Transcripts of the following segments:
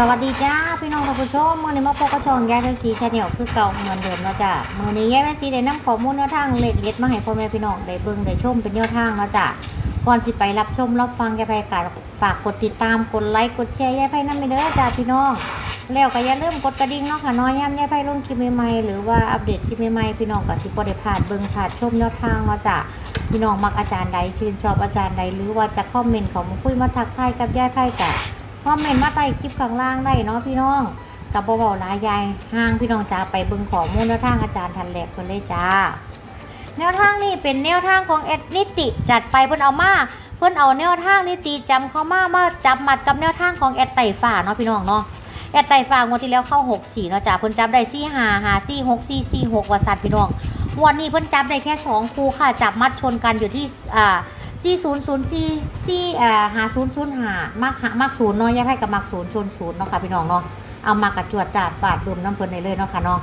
สวัสดีจ้าพี่น้องท่านผู้ชมมื่อนี้มาพบกับช่องยายแม่สีชาแนลคือเก่าเหมือนเดิมนะจ้ะมื่อนี้ยายแม่สีได้นำข้อมูลแนวทางเล็ดเล็ดมาให้พ่อแม่พี่น้องได้เบิ่งได้ชมเป็นแนวทางนะจ้ะก่อนสิไปรับชมรับฟังยายไพกาฝากกดติดตามกดไลค์กดแชร์ยายไพนั่นไปเด้อจ้าพี่น้องแล้วก็อย่าลืมกดกระดิ่งเนาะค่ะน้อยย้ำยายไพลงคลิปใหม่ๆหรือว่าอัปเดตคลิปใหม่ๆพี่น้องก็สิบ่ได้พลาดเบิ่งพลาดชมแนวทางนะจ้ะพี่น้องมักอาจารย์ใดชื่นชอบอาจารย์ใดหรือว่าจะคอมเมนต์ของคุยมาทักทายกับยายไพจ้ะ คอมเมนต์มาใต้คลิปข้างล่างได้เนาะพี่น้องกับเบาๆหลายยายห่างพี่น้องจ้าไปเบิ่งข้อมูลแนวทางอาจารย์ทันแหลกคนเลยจ้า แนวทางนี่เป็นแนวทางของเอ็ดนิติจัดไปเพิ่นเอามาเพิ่นเอาแนวทางนิติจำเข้ามามาจับมัดกับแนวทางของแอดไต่ฝ่าเนาะพี่น้องเนาะแอดไต่ฝ่างวดที่แล้วเข้า 6 4เนาะจ้าเพิ่นจับได้4 5 5 4 6 4 4 6ว่าสัตว์พี่น้องงวันนี้เพิ่นจับได้แค่สองคู่ค่ะจับมัดชนกันอยู่ที่อ่า สี่ศูนย์ศูนย์สี่สี่เอ่อหาศูนย์ศูนย์หามากหามากศูนย์เนาะย่าไพ่กับมากศูนย์ชนศูนย์เนาะค่ะพี่น้องเนาะเอามากระจวดจาดปาดรวมน้ำเพลินในเลยเนาะค่ะเนาะ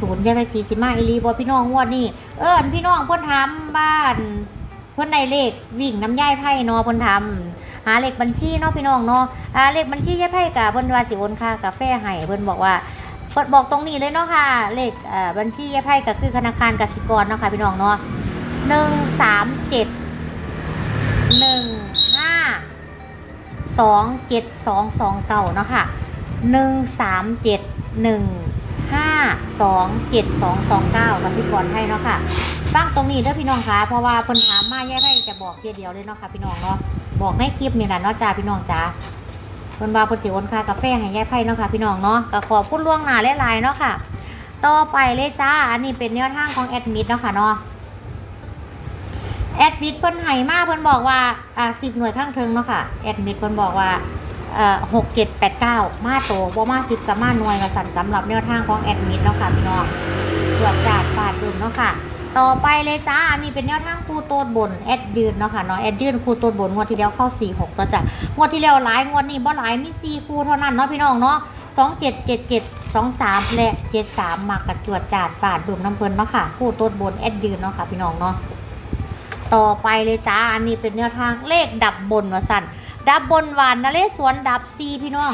ศูนย์ย่ไพ่สี่สิมาอีรีบอพี่น้องงวดนี้เอิญพี่น้องเพิ่นทำบ้านเพิ่นได้เลขวิ่งน้ำย่ายไพ่เนาะเพิ่นทำหาเลขบัญชีเนาะพี่น้องเนาะอ่าเลขบัญชีย่าไพ่กับเพิ่นว่าสิโอนค่ากาแฟให้เพิ่นบอกว่าเพิ่นบอกตรงนี้เลยเนาะค่ะ เลขเออบัญชีย่าไพ่ก็คือธนาคารกสิกรเนาะค่ะพี่น้องเนาะหนึ่งสามเจ็ด ห้าสองเจ็ดสองสองเก่าเนาะค่ะหนึ่งสามเจ็ดหนึ่งห้าสองเจ็ดสองสองเก้ากับพี่กรให้เนาะค่ะฟังตรงนี้เด้อพี่น้องคะเพราะว่าคนถามมาแย่ให้จะบอกเดียวเดียวเลยเนาะค่ะพี่น้องเนาะบอกในคลิปนี่แหละเนาะจ้าพี่น้องจ้าคนว่าเพนจิวันคากาแฟให้ย่ายไพ่เนาะค่ะพี่น้องเนาะก็ขอบคุณล่วงหน้าหลายเนาะค่ะ ต่อไปเลยจ้าอันนี้เป็นแนวทางของแอดมิดเนาะค่ะเนาะ แอดมิดเพิ่นให้มาเพิ่นบอกว่าอ่าสิบหน่วยข้างเทิงเนาะค่ะแอดมิดเพิ่นบอกว่าเอ่อหกเจ็ดแปดเก้ามาโตบ่มาสิบกับมาหน่วยกับสันสำหรับแนวทางของแอดมิดเนาะค่ะพี่น้องตรวจจาดฟาดดุมเนาะค่ะต่อไปเลยจ้า อันนี้เป็นแนวทางครูโตดบนแอดยืนเนาะค่ะเนาะแอดยืนครูโตดบนงวดที่แล้วเข้าสี่หกแล้วจ้ะงวดที่แล้วหลายงวดนี้บ่หลายมีสี่ครูเท่านั้นเนาะพี่น้องเนาะสองเจ็ดเจ็ดเจ็ดสองสามและเจ็ดสามมากระจวดจาดฟาดดุมน้ำเพลินเนาะค่ะครูโตดบนแอดยืนเนาะค่ะพี่น้องเนาะ ต่อไปเลยจ้า อันนี้เป็นแนวทางเลขดับบนว่าสั่นดับบนหวานนะเลขสวนดับซีพี่น้อง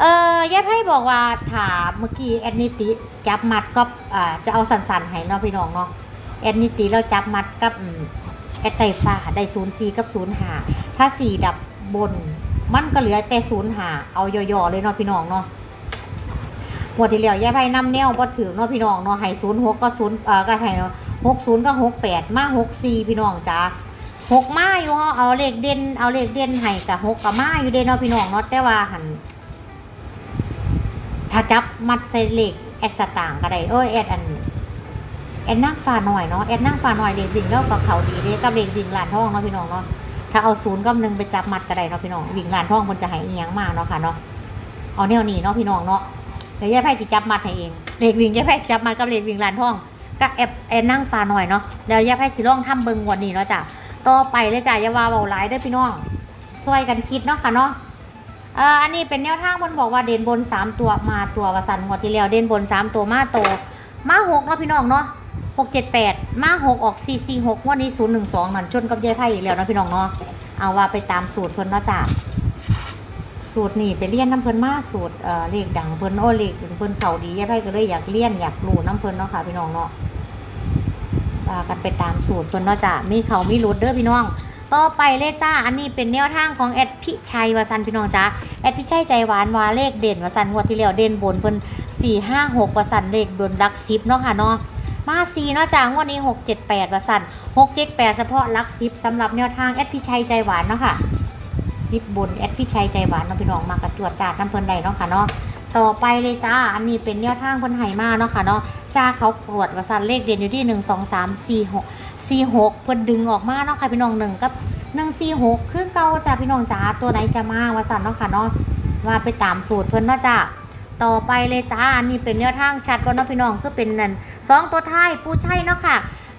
เออยายไพ่บอกว่าถามเมื่อกี้แอดนิติจับมัดก็อ่าจะเอาสันๆให้เนาะพี่น้องเนาะแอดนิติเราจับมัดกับแอดไตฟ้าได้ศูนย์ซีกับศูนย์หาถ้าสี่ดับบน มันก็เหลือแต่ศูนย์หาเอาย่อๆเลยเนาะพี่น้องเนาะหมดที่แล้วยายไพ่นำแนวบ่ถือเนาะพี่น้องเนาะให้ศูนย์หกก็ศูนย์อ่าก็ให้ หกศูนย์กับหกแปดมาหกสี่พี่น้องจ้าหกมาอยู่เฮาเอาเลขเด่นเอาเลขเด่นให้กับหกกับมาอยู่เด่นเนาะพี่น้องเนาะแต่ว่าหันถ้าจับมัดใส่เลขแอดสตางค์ก็ได้เอ้ยแอดอันแอดนั่งฟ้าหน่อยเนาะแอดนั่งฟ้าหน่อยเลขวิ่งแล้วกับเขาดีเด้กับเลขวิ่งหลานทองเนาะพี่น้องเนาะถ้าเอาศูนย์กับหนึ่งไปจับมัดก็ได้เนาะพี่น้องวิ่งหลานทองมันจะให้เอียงมากเนาะค่ะเนาะเอาแนวนี้เนาะพี่น้องเนาะเดี๋ยวยายไพ่จะจับมัดให้เองเลขวิ่งยายไพ่จับมัดกับเลขวิ่งหลานทอง ก็แอบแอบนั่งฟ้าหน่อยเนาะเดี๋ยวอยาให้สิลองทำเบิงวันนี้เนาะจ้ะต่อไปเลยจ้ะอย่าว่าเบาหลายเด้พี่น้องช่วยกันคิดเนาะค่ะเนาะเอ่ออันนี้เป็นแนวทางมันบอกว่าเด่นบนสามตัวมาตัววสันงวดที่แล้วเด่นบนสามตัวมาโตวมาหกเนาะพี่น้องเนาะหกเจ็ดแปดมาหกออกสี่สี่หกวันนี้ศูนย์หนึ่งสองนั่นชนกับยายไพ่อีกแล้วเนาะพี่น้องเนาะเอาว่าไปตามสูตรเพิ่นเนาะจ้ะ สูตรนี่ไปเรียนน้ำเพิ่นมาสูตรเอ่อเลขดังเพิ่นโอเลขเพิ่นเขาดียายไพ่ก็เลยอยากเรียนอยากรู้น้ำเพิ่นเนาะค่ะพี่น้องเนาะว่ากันไปตามสูตรเพิ่นเนาะจ้ะมีเขามีรุดเด้อพี่น้องต่อไปเลยจ้าอันนี้เป็นแนวทางของแอดพิชัยวาสันพี่น้องจ้าแอดพิชัยใจหวานวาเลขเด่นวาสันงวดที่แล้วเด่นบนเพิ่นสี่ห้าหกวาสันเลขบนลักซิปเนาะค่ะเนาะมาสี่เนาะจ้างวดนี้หกเจ็ดแปดวาสันหกเจ็ดแปดเฉพาะลักซิปสำหรับแนวทางแอดพิชัยใจหวานเนาะค่ะ ซิปบนแอดพิชัยใจหวานเนาะพี่น้องมากระจวดจาดน้ำเพลินใดเนาะค่ะเนาะต่อไปเลยจ้า อันนี้เป็นแนวทางคนไห่มาเนาะค่ะเนาะจ้าเขาตรวจว่าสันเลขเด่นอยู่ที่หนึ่งสองสามสี่หกสี่หกเพิ่นดึงออกมาเนาะค่ะพี่น้องหนึ่งกับหนึ่งสี่หกคือเก่าจ้าพี่น้องจ้าตัวไหนจะมาว่าสันเนาะค่ะเนาะว่าไปตามสูตรเพิ่นเนาะจ้าต่อไปเลยจ้า อันนี้เป็นแนวทางชัดว่าเนาะพี่น้องคือเป็นนั่นสองตัวท้ายผู้ใช่เนาะค่ะ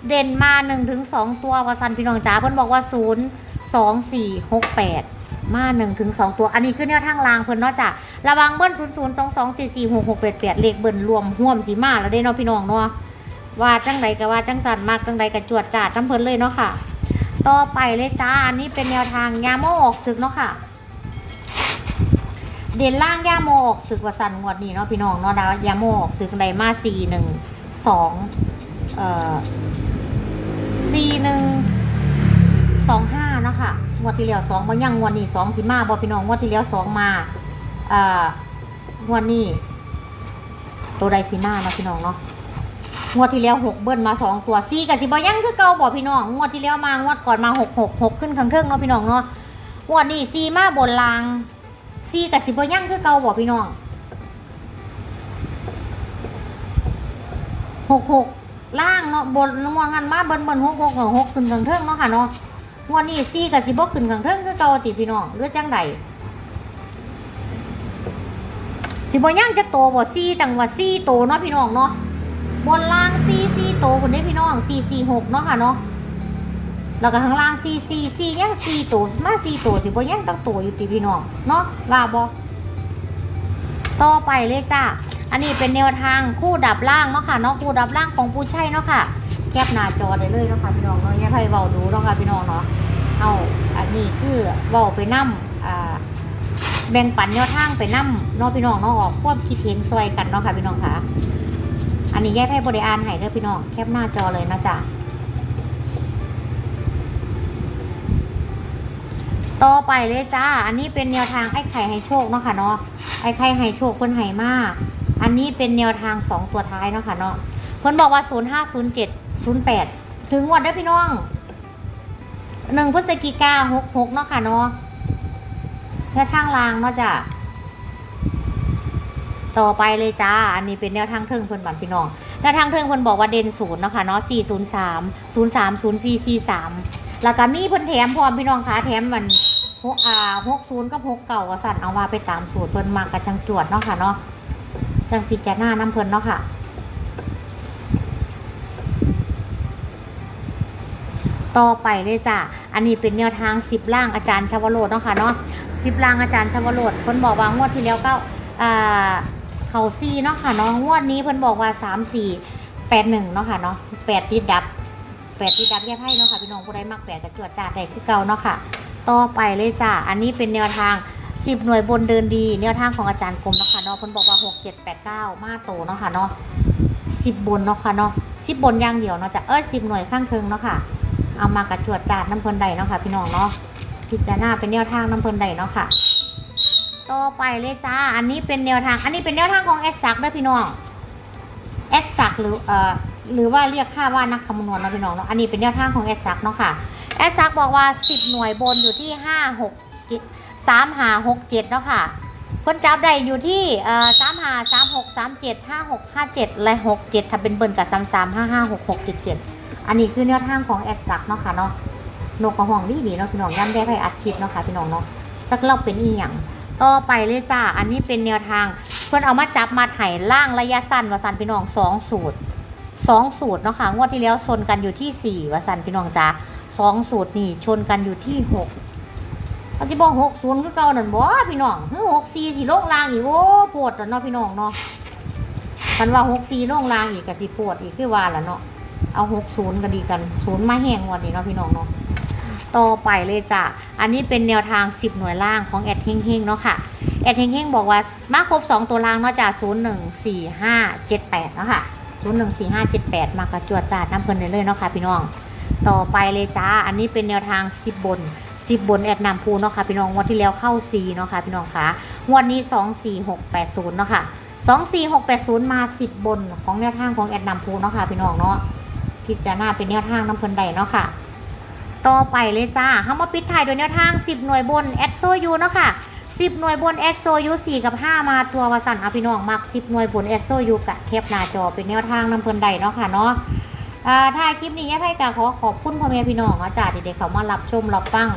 เด่นมาหนึ่งถึงสองตัวว่าสันพี่น้องจ้าเพิ่นบอกว่าศูนย์สองสี่หกแปด มาหนึ่งถึงสองตัว อันนี้คือแนวทางลางเพิ่นเนาะจ้าระวังเบิ้ลศูนย์ศูนย์สองสองสี่สี่หกหกแปดแปดเลขเบิ้ลรวมห่วมสีมาแล้วได้เนาะพี่น้องเนาะว่าจังใดก็ว่าจังสันมากจังใดก็จวดจ่าดจำเพลินเลยเนาะค่ะ ต่อไปเลยจ้า อันนี้เป็นแนวทางยาโมออกศึกเนาะค่ะ เด่นล่างยาโมออกศึกวสันงวดนี้เนาะพี่น้องเนาะดาวยาโมออกศึกไดมาสี่หนึ่งสองเอ่อสี่หนึ่ง สองห้าเนาะค่ะงวดที่แล้วสองมายังงวดนี้สองสิมาบอพี่น้องงวดที่แล้วสองมาอ่องวดนี้ตัวใดสิมาเนาะพี่น้องเนาะงวดที่แล้วหกเบิ้ลมาสองตัวสี่กับสิบยังคือเก่าบอกพี่น้องงวดที่แล้วมางวดก่อนมาหกหกหกขึ้นข้างเทิงเนาะพี่น้องเนาะงวดนี้สี่มาบนลางซีกับสิบยังคือเก่าบอกพี่น้องหกหกล่างเนาะบนนมวนกันมาเบิ้นเบิ้นหกหกหกขึ้นกลางเทิงเนาะค่ะเนาะ งวันนี้ซีกับสิบขึ้นกลางเทิงคือเก่าติพี่น้องเรือจังใดสิบยังจะโตบ่ซีตังว่าซีโตเนาะพี่น้องเนาะบนล่างซีซีโตคนนี้พี่น้องซีซีหกเนาะค่ะเนาะแล้วก็ข้างล่างซีซีซียังซีโตมาซีโตสิบ่ยังต้องโตอยู่ติพี่น้องเนาะว่าบ่ต่อไปเลยจ้าอันนี้เป็นแนวทางคู่ดับล่างเนาะค่ะเนาะคู่ดับล่างของผู้ใช่เนาะค่ะ แคปหน้าจอได้เลยเนาะค่ะพี่น้องเนาะอย่าให้เว้าดูเนาะค่ะพี่น้องเนาะเอาอันนี้คือเว้าไปนํอ่าแบ่งปันแนวทางไปนํเนาะพี่น้องเนาะออกความคิดเห็นซอยกันเนาะค่ะพี่น้องค่ะ อันนี้แยกให้บริอานให้เด้อพี่น้องแคปหน้าจอเลยนะจ๊ะต่อไปเลยจ้า อันนี้เป็นแนวทางไอ้ไข่ให้โชคเนาะค่ะเนาะ ไอ้ไข่ให้โชคเพิ่นให้มาก อันนี้เป็นแนวทางสองตัวท้ายเนาะค่ะเนาะเพิ่นบอกว่าศูนย์ห้า ศูนย์เจ็ดแปดถึงงวันเด้พี่น้องหนึ่งพฤศจิกาหกหกเนาะค่ะเนาะแนวทางรางเนาะจ้ะต่อไปเลยจ้า อันนี้เป็นแนวทางเทิงเพิ่นบันพี่น้องแนวทางเทิงเพิ่นบอกว่าเด่นศูนย์เนาะค่ะเนาะ403 03 0443แล้วก็มีเพิ่นแถมพร้อมพี่น้องคะแถมมันหกอ่า60กับ6เก่าก็สั่นเอาว่าไปตามสูตรเพิ่นมากระจังจวดเนาะค่ะเนาะจังพิจารณาน้ำเพิ่นเนาะค่ะ ต่อไปเลยจ้ะ อันนี้เป็นแนวทางสิบล่างอาจารย์ชาวโรดเนาะค่ะเนาะสิบล่างอาจารย์ชาวโรดเพิ่นบอกว่างวดที่แล้วก็อ่าเขาซีเนาะค่ะเนาะงวดนี้เพิ่นบอกว่าสามสี่แปดหนึ่งเนาะค่ะเนาะแปดติดดับแปดติดดับแยกให้เนาะค่ะพี่น้องผู้ใดมักแปดกระจวดจ้าได้คือเก่าเนาะค่ะ ต่อไปเลยจ้ะอันนี้เป็นแนวทางสิบหน่วยบนเดินดีแนวทางของอาจารย์กรมเนาะค่ะเนาะเพิ่นบอกว่าหกเจ็ดแปดเก้ามาโตเนาะค่ะเนาะสิบบนเนาะค่ะเนาะสิบบนอย่างเดียวเนาะจ้ะเอ้ยสิบหน่วยข้างเทิงเนาะค่ะ เอามากระจวดจาดน้ำเพลินใดเนาะค่ะ พี่น้องเนาะพิจารณาเป็นแนวทางน้ำเพลินใดเนาะค่ะต่อไปเลยจ้า อันนี้เป็นแนวทาง อันนี้เป็นแนวทางของแอสซักด้วยพี่น้องแอสซักหรือเอ่อหรือว่าเรียกค่าว่านักคำนวณเนาะพี่น้องเนาะ อันนี้เป็นแนวทางของแอสซักเนาะค่ะแอสซักบอกว่า 10 หน่วยบนอยู่ที่ 5 6 7 3 5 6 7เนาะค่ะคนจับได้อยู่ที่เอ่อ3 5 3 6 3 7 5 6 5 7 และ 6 7ถ้าเป็นเบิร์นกับ3 3 5 5 6 6 7 7 อันนี้คือแนวทางของแอดซักเนาะค่ะเนาะนกกระห่องดีดีเนาะพี่น้องย่ำได้ให้อัดชิดเนาะค่ะพี่น้องเนาะสักเราเป็นอีหยังต่อไปเลยจ้า อันนี้เป็นแนวทางเพื่อนเอามาจับมาไถ่ล่างระยะสั้นวสันพี่น้องสองสูตรสองสูตรเนาะค่ะงวดที่แล้วชนกันอยู่ที่สี่วสันพี่น้องจ้าสองสูตรนี่ชนกันอยู่ที่หกปฏิบอกหกศูนย์คือเก่านั่นบ่พี่น้องหกสี่สิโลงลางอีกโอ้ปวดแล้วเนาะพี่น้องเนาะกันว่าหกสี่โลงลางอีกกับสิปวดอีกคือว่าละเนาะ เอาหกศูนย์ก็ดีกันศูนย์มาแห้งวันนี้เนาะพี่น้องเนาะต่อไปเลยจ้ะอันนี้เป็นแนวทาง 10 หน่วยล่างของแอดเฮงเฮงเนาะค่ะแอดเฮงเฮงบอกว่ามาครบ 2 ตัวล่างเนาะจ้ะ0 1 4 5 7 8เนาะค่ะ0 1 4 5 7 8มากระจวดจ้าน้ำเพลินเลยเนาะค่ะพี่น้อง ต่อไปเลยจ้าอันนี้เป็นแนวทาง 10 บน 10 บนแอดนำพูเนาะค่ะพี่น้องงวันที่แล้วเข้า4เนาะค่ะพี่น้องคะงวดนี้ 2 4 6 8 0เนาะค่ะ2 4 6 8 0 มา 10 บนของแนวทางของแอดนำพูเนาะค่ะพี่น้องเนาะ พิจารณาเป็นแนวทางน้ำเพลินใดเนาะค่ะ ต่อไปเลยจ้าเฮามาปิดท้ายโดยแนวทาง 10 หน่วยบนแอดโซยูเนาะค่ะ 10 หน่วยบนแอดโซยู4กับ 5 มาตัววสันอาพี่น้องมัก 10 หน่วยบนแอดโซยูกะแคปหน้าจอเป็นแนวทางน้ำเพลินใดเนาะค่ะเนาะอ่าถ้าคลิปนี้ยายไพ่กะขอขอบคุณพ่อแม่พี่น้องอาจารย์เด็กๆเขามารับชมรับฟัง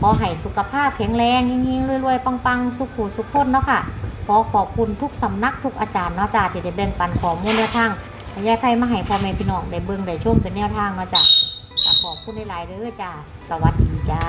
ขอให้สุขภาพแข็งแรงยิ่งๆรวยๆปังๆ สุขุสุขพ้นเนาะค่ะขอขอบคุณทุกสำนักทุกอาจารย์เนาะจ้าที่ได้แบ่งปันข้อมูลแนวทาง ยายไพ่มาให้พ่อแม่พี่น้องได้เบิ่งได้ชมเป็นแนวทางมาจากขอบคุณหลายๆเด้อจ้า สวัสดีจ้า